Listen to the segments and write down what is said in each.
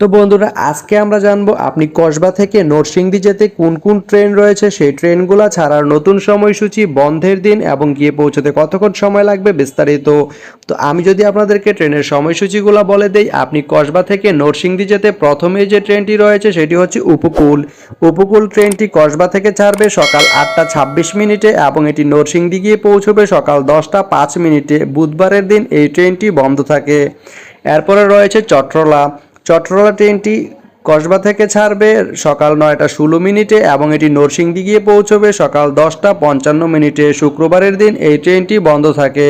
তো বন্ধুরা, আজকে আমরা জানব আপনি কসবা থেকে নরসিংদী যেতে কোন কোন ট্রেন রয়েছে? সেই ট্রেনগুলো ছাড়ার নতুন সময়সূচি, বন্ধের দিন এবং গিয়ে পৌঁছতে কতক্ষণ সময় লাগবে বিস্তারিত। তো আমি যদি আপনাদেরকে ট্রেনের সময়সূচিগুলো বলে দেই, আপনি কসবা থেকে নরসিংদী যেতে প্রথমে যে ট্রেনটি রয়েছে সেটি হচ্ছে উপকূল। উপকূল ট্রেনটি কসবা থেকে ছাড়বে সকাল আটটা ছাব্বিশ মিনিটে এবং এটি নরসিংদী গিয়ে পৌঁছবে সকাল দশটা পাঁচ মিনিটে। বুধবারের দিন এই ট্রেনটি বন্ধ থাকে। এরপরে রয়েছে চট্রলা। চট্টলা ট্রেনটি কসবা থেকে ছাড়বে, সকাল নয়টা ষোলো মিনিটে এবং এটি নরসিংদী গিয়ে পৌঁছবে সকাল দশটা পঞ্চান্ন মিনিটে। শুক্রবারের দিন এই ট্রেনটি বন্ধ থাকে।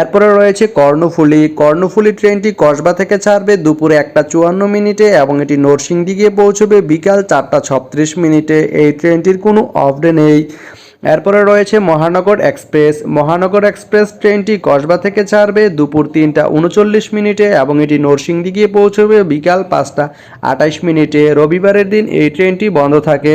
এরপরে রয়েছে কর্ণফুলি। কর্ণফুলি ট্রেনটি কসবা থেকে ছাড়বে দুপুরে একটা চুয়ান্ন মিনিটে এবং এটি নরসিংদী গিয়ে পৌঁছবে বিকাল চারটা ছত্রিশ মিনিটে। এই ট্রেনটির কোনো অফ ডে নেই। এরপরে রয়েছে মহানগর এক্সপ্রেস। মহানগর এক্সপ্রেস ট্রেনটি কসবা থেকে ছাড়বে দুপুর তিনটা উনচল্লিশ মিনিটে এবং এটি নরসিংদী গিয়ে পৌঁছবে বিকাল পাঁচটা আটাইশ মিনিটে। রবিবারের দিন এই ট্রেনটি বন্ধ থাকে।